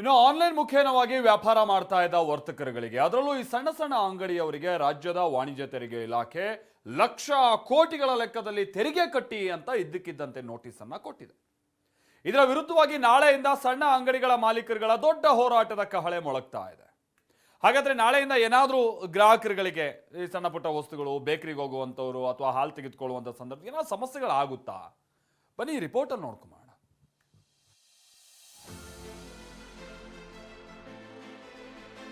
ಇನ್ನು ಆನ್ಲೈನ್ ಮುಖೇನವಾಗಿ ವ್ಯಾಪಾರ ಮಾಡ್ತಾ ಇದ್ದ ವರ್ತಕರುಗಳಿಗೆ, ಅದರಲ್ಲೂ ಈ ಸಣ್ಣ ಸಣ್ಣ ಅಂಗಡಿಯವರಿಗೆ ರಾಜ್ಯದ ವಾಣಿಜ್ಯ ತೆರಿಗೆ ಇಲಾಖೆ ಲಕ್ಷ ಕೋಟಿಗಳ ಲೆಕ್ಕದಲ್ಲಿ ತೆರಿಗೆ ಕಟ್ಟಿ ಅಂತ ಇದ್ದಕ್ಕಿದ್ದಂತೆ ನೋಟಿಸ್ ಅನ್ನ ಕೊಟ್ಟಿದೆ. ಇದರ ವಿರುದ್ಧವಾಗಿ ನಾಳೆಯಿಂದ ಸಣ್ಣ ಅಂಗಡಿಗಳ ಮಾಲೀಕರುಗಳ ದೊಡ್ಡ ಹೋರಾಟದ ಕಹಳೆ ಮೊಳಗ್ತಾ ಇದೆ. ಹಾಗಾದ್ರೆ ನಾಳೆಯಿಂದ ಏನಾದರೂ ಗ್ರಾಹಕರುಗಳಿಗೆ ಈ ಸಣ್ಣ ಪುಟ್ಟ ವಸ್ತುಗಳು, ಬೇಕರಿಗೆ ಹೋಗುವಂಥವ್ರು ಅಥವಾ ಹಾಲು ತೆಗೆದುಕೊಳ್ಳುವಂಥ ಸಂದರ್ಭ ಏನಾದ್ರು ಸಮಸ್ಯೆಗಳಾಗುತ್ತಾ? ಬನ್ನಿ ರಿಪೋರ್ಟ್ ರಿಪೋರ್ಟಲ್ಲಿ ನೋಡ್ಕೊಂಬೋಣ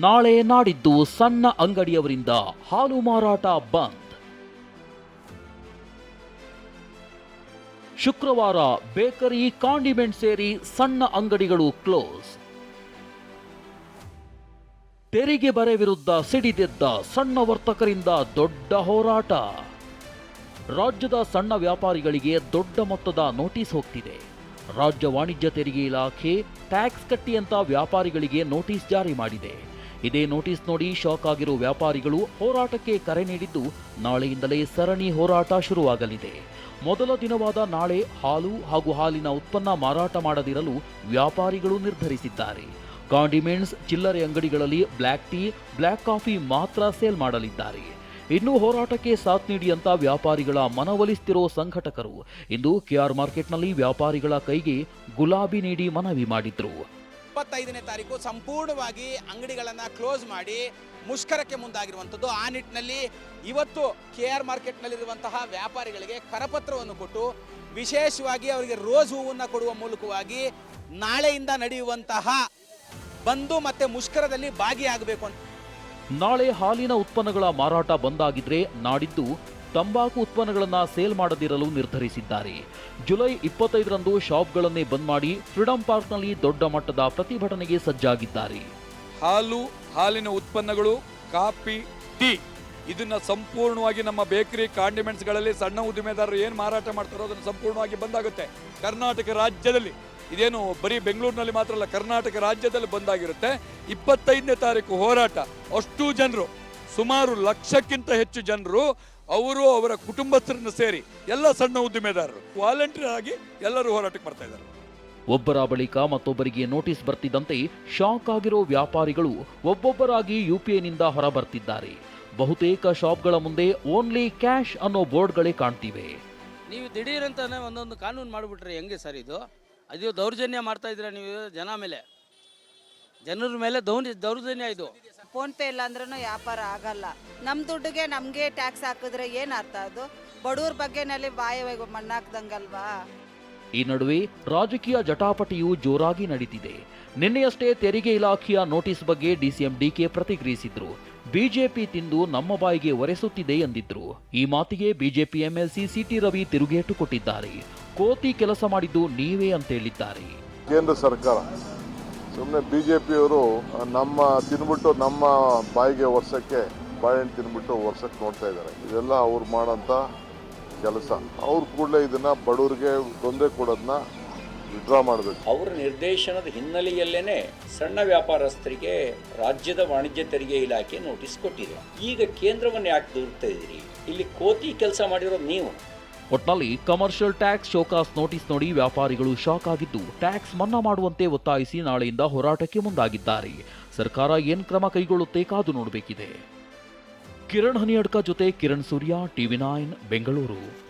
ನಾಳೆ ನಾಡಿದ್ದು ಸಣ್ಣ ಅಂಗಡಿಯವರಿಂದ ಹಾಲು ಮಾರಾಟ ಬಂದ್. ಶುಕ್ರವಾರ ಬೇಕರಿ, ಕಾಂಡಿಮೆಂಟ್ ಸೇರಿ ಸಣ್ಣ ಅಂಗಡಿಗಳು ಕ್ಲೋಸ್. ತೆರಿಗೆ ಬರೆ ವಿರುದ್ಧ ಸಿಡಿದೆದ್ದ ಸಣ್ಣ ವರ್ತಕರಿಂದ ದೊಡ್ಡ ಹೋರಾಟ. ರಾಜ್ಯದ ಸಣ್ಣ ವ್ಯಾಪಾರಿಗಳಿಗೆ ದೊಡ್ಡ ಮೊತ್ತದ ನೋಟಿಸ್ ಹೋಗ್ತಿದೆ. ರಾಜ್ಯ ವಾಣಿಜ್ಯ ತೆರಿಗೆ ಇಲಾಖೆ ಟ್ಯಾಕ್ಸ್ ಕಟ್ಟಿ ಅಂತ ವ್ಯಾಪಾರಿಗಳಿಗೆ ನೋಟಿಸ್ ಜಾರಿ ಮಾಡಿದೆ. ಇದೇ ನೋಟಿಸ್ ನೋಡಿ ಶಾಕ್ ಆಗಿರೋ ವ್ಯಾಪಾರಿಗಳು ಹೋರಾಟಕ್ಕೆ ಕರೆ ನೀಡಿದ್ದು ನಾಳೆಯಿಂದಲೇ ಸರಣಿ ಹೋರಾಟ ಶುರುವಾಗಲಿದೆ. ಮೊದಲ ದಿನವಾದ ನಾಳೆ ಹಾಲು ಹಾಗೂ ಹಾಲಿನ ಉತ್ಪನ್ನ ಮಾರಾಟ ಮಾಡದಿರಲು ವ್ಯಾಪಾರಿಗಳು ನಿರ್ಧರಿಸಿದ್ದಾರೆ. ಕಾಂಡಿಮೆಂಟ್ಸ್, ಚಿಲ್ಲರೆ ಅಂಗಡಿಗಳಲ್ಲಿ ಬ್ಲ್ಯಾಕ್ ಟೀ, ಬ್ಲ್ಯಾಕ್ ಕಾಫಿ ಮಾತ್ರ ಸೇಲ್ ಮಾಡಲಿದ್ದಾರೆ. ಇನ್ನು ಹೋರಾಟಕ್ಕೆ ಸಾಥ್ ನೀಡಿ ಅಂತ ವ್ಯಾಪಾರಿಗಳ ಮನವೊಲಿಸ್ತಿರೋ ಸಂಘಟಕರು ಇಂದು ಕೆಆರ್ ಮಾರ್ಕೆಟ್ನಲ್ಲಿ ವ್ಯಾಪಾರಿಗಳ ಕೈಗೆ ಗುಲಾಬಿ ನೀಡಿ ಮನವಿ ಮಾಡಿದ್ರು. ಇಪ್ಪತ್ತೈದನೇ ತಾರೀಕು ಸಂಪೂರ್ಣವಾಗಿ ಅಂಗಡಿಗಳನ್ನು ಕ್ಲೋಸ್ ಮಾಡಿ ಮುಷ್ಕರಕ್ಕೆ ಮುಂದಾಗಿರುವಂಥದ್ದು. ಆ ನಿಟ್ಟಿನಲ್ಲಿ ಇವತ್ತು ಕೆ ಆರ್ ಮಾರ್ಕೆಟ್ನಲ್ಲಿರುವಂತಹ ವ್ಯಾಪಾರಿಗಳಿಗೆ ಕರಪತ್ರವನ್ನು ಕೊಟ್ಟು ವಿಶೇಷವಾಗಿ ಅವರಿಗೆ ರೋಸ್ ಹೂವನ್ನು ಕೊಡುವ ಮೂಲಕವಾಗಿ ನಾಳೆಯಿಂದ ನಡೆಯುವಂತಹ ಬಂದು ಮತ್ತೆ ಮುಷ್ಕರದಲ್ಲಿ ಭಾಗಿಯಾಗಬೇಕು ಅಂತ. ನಾಳೆ ಹಾಲಿನ ಉತ್ಪನ್ನಗಳ ಮಾರಾಟ ಬಂದಾಗಿದ್ರೆ ನಾಡಿದ್ದು ತಂಬಾಕು ಉತ್ಪನ್ನಗಳನ್ನು ಸೇಲ್ ಮಾಡದಿರಲು ನಿರ್ಧರಿಸಿದ್ದಾರೆ. ಜುಲೈ ಇಪ್ಪತ್ತೈದರಂದು ಶಾಪ್ಗಳನ್ನೇ ಬಂದ್ ಮಾಡಿ ಫ್ರೀಡಂ ಪಾರ್ಕ್ನಲ್ಲಿ ದೊಡ್ಡ ಮಟ್ಟದ ಪ್ರತಿಭಟನೆಗೆ ಸಜ್ಜಾಗಿದ್ದಾರೆ. ಹಾಲು, ಹಾಲಿನ ಉತ್ಪನ್ನಗಳು, ಕಾಫಿ, ಟೀ ಇದನ್ನ ಸಂಪೂರ್ಣವಾಗಿ ನಮ್ಮ ಬೇಕರಿ ಕಾಂಡಿಮೆಂಟ್ಸ್ಗಳಲ್ಲಿ ಸಣ್ಣ ಉದ್ದಿಮೆದಾರರು ಏನು ಮಾರಾಟ ಮಾಡ್ತಾರೋ ಅದನ್ನು ಸಂಪೂರ್ಣವಾಗಿ ಬಂದಾಗುತ್ತೆ. ಕರ್ನಾಟಕ ರಾಜ್ಯದಲ್ಲಿ ಇದೇನು ಬರೀ ಬೆಂಗಳೂರಿನಲ್ಲಿ ಮಾತ್ರ ಅಲ್ಲ, ಕರ್ನಾಟಕ ರಾಜ್ಯದಲ್ಲಿ ಬಂದಾಗಿರುತ್ತೆ. ಇಪ್ಪತ್ತೈದನೇ ತಾರೀಕು ಹೋರಾಟ. ಅಷ್ಟು ಜನರು, ಸುಮಾರು ಲಕ್ಷಕ್ಕಿಂತ ಹೆಚ್ಚು ಜನರು ಅವರು ಅವರ ಕುಟುಂಬಸ್ಥರನ್ನು ಸೇರಿ ಎಲ್ಲ ಸಣ್ಣ ಉದ್ದಿಮೆದಾರರು ವಾಲಂಟಿಯರ್ ಆಗಿ ಎಲ್ಲರೂ ಹೋರಾಟಕ್ಕೆ ಬರ್ತಾ ಇದ್ದಾರೆ. ಒಬ್ಬರ ಬಳಿಕ ಮತ್ತೊಬ್ಬರಿಗೆ ನೋಟಿಸ್ ಬರ್ತಿದ್ದಂತೆ ಶಾಕ್ ಆಗಿರೋ ವ್ಯಾಪಾರಿಗಳು ಒಬ್ಬೊಬ್ಬರಾಗಿ ಯುಪಿಎನಿಂದ ಹೊರಬರ್ತಿದ್ದಾರೆ. ಬಹುತೇಕ ಶಾಪ್ಗಳ ಮುಂದೆ ಓನ್ಲಿ ಕ್ಯಾಶ್ ಅನ್ನೋ ಬೋರ್ಡ್ಗಳೇ ಕಾಣ್ತಿವೆ. ನೀವು ದಿಢೀರ್ ಅಂತಾನೆ ಒಂದೊಂದು ಕಾನೂನು ಮಾಡಿಬಿಟ್ರೆ ಹೆಂಗೆ ಸರ್ ಇದು? ಅದು ದೌರ್ಜನ್ಯ ಮಾಡ್ತಾ ಇದ್ದೀರಾ ನೀವು ಜನ ಮೇಲೆ? ಜನರ ಮೇಲೆ ದೌರ್ ದೌರ್ಜನ್ಯ ಇದು. ಫೋನ್ ಪೇ ಇಲ್ಲ ಅಂದ್ರೂ ವ್ಯಾಪಾರ ಆಗಲ್ಲ. ನಮ್ಮ ದುಡ್ಡಿಗೆ ನಮಗೆ ಟ್ಯಾಕ್ಸ್ ಹಾಕಿದ್ರೆ ಏನು ಅರ್ಥ ಅದು? ಬಡವ್ರ ಬಗ್ಗೆನಲ್ಲಿ ಬಾಯಿ ಮಣ್ಣಾಕ್ದಂಗಲ್ವಾ ಈ ನಡುವೆ ರಾಜಕೀಯ ಜಟಾಪಟಿಯು ಜೋರಾಗಿ ನಡೀತಿದೆ. ನಿನ್ನೆಯಷ್ಟೇ ತೆರಿಗೆ ಇಲಾಖೆಯ ನೋಟಿಸ್ ಬಗ್ಗೆ ಡಿಸಿಎಂ ಡಿಕೆ ಪ್ರತಿಕ್ರಿಯಿಸಿದ್ರು. ಬಿಜೆಪಿ ತಿಂದು ನಮ್ಮ ಬಾಯಿಗೆ ಒರೆಸುತ್ತಿದೆ ಎಂದಿದ್ರು. ಈ ಮಾತಿಗೆ ಬಿಜೆಪಿ ಎಂಎಲ್ಸಿ ಸಿಟಿ ರವಿ ತಿರುಗೇಟು ಕೊಟ್ಟಿದ್ದಾರೆ. ಕೋತಿ ಕೆಲಸ ಮಾಡಿದ್ದು ನೀವೇ ಅಂತ ಹೇಳಿದ್ದಾರೆ. ಕೇಂದ್ರ ಸರ್ಕಾರ ಸುಮ್ಮನೆ ಬಿ ಜೆ ಪಿಯವರು ನಮ್ಮ ತಿನ್ಬಿಟ್ಟು ನಮ್ಮ ಬಾಯಿಗೆ ವರ್ಷಕ್ಕೆ ಬಾಳೆಹಣ್ಣು ತಿನ್ಬಿಟ್ಟು ವರ್ಷಕ್ಕೆ ನೋಡ್ತಾ ಇದ್ದಾರೆ. ಇದೆಲ್ಲ ಅವ್ರು ಮಾಡೋಂಥ ಕೆಲಸ. ಅವ್ರು ಕೂಡಲೇ ಇದನ್ನ ಬಡವರಿಗೆ ತೊಂದರೆ ಕೊಡೋದನ್ನ ವಿಡ್ರಾ ಮಾಡಬೇಕು. ಅವರ ನಿರ್ದೇಶನದ ಹಿನ್ನೆಲೆಯಲ್ಲೇನೆ ಸಣ್ಣ ವ್ಯಾಪಾರಸ್ಥರಿಗೆ ರಾಜ್ಯದ ವಾಣಿಜ್ಯ ತೆರಿಗೆ ಇಲಾಖೆ ನೋಟಿಸ್ ಕೊಟ್ಟಿದೆ. ಈಗ ಕೇಂದ್ರವನ್ನು ಯಾಕೆ ದೂರ್ತಾ ಇದ್ದೀರಿ? ಇಲ್ಲಿ ಕೋತಿ ಕೆಲಸ ಮಾಡಿರೋದು ನೀವು. ಒಟ್ನಲ್ಲಿ ಕಮರ್ಷಿಯಲ್ ಟ್ಯಾಕ್ಸ್ ಶೋಕಾಸ್ ನೋಟಿಸ್ ನೋಡಿ ವ್ಯಾಪಾರಿಗಳು ಶಾಕ್ ಆಗಿದ್ದು ಟ್ಯಾಕ್ಸ್ ಮನ್ನಾ ಮಾಡುವಂತೆ ಒತ್ತಾಯಿಸಿ ನಾಳೆಯಿಂದ ಹೋರಾಟಕ್ಕೆ ಮುಂದಾಗಿದ್ದಾರೆ. ಸರ್ಕಾರ ಏನ್ ಕ್ರಮ ಕೈಗೊಳ್ಳುತ್ತೆ ಕಾದು ನೋಡಬೇಕಿದೆ. ಕಿರಣ್ ಹನಿಯಡ್ಕ ಜೊತೆ ಕಿರಣ್ ಸೂರ್ಯ, ಟಿವಿ ನೈನ್, ಬೆಂಗಳೂರು.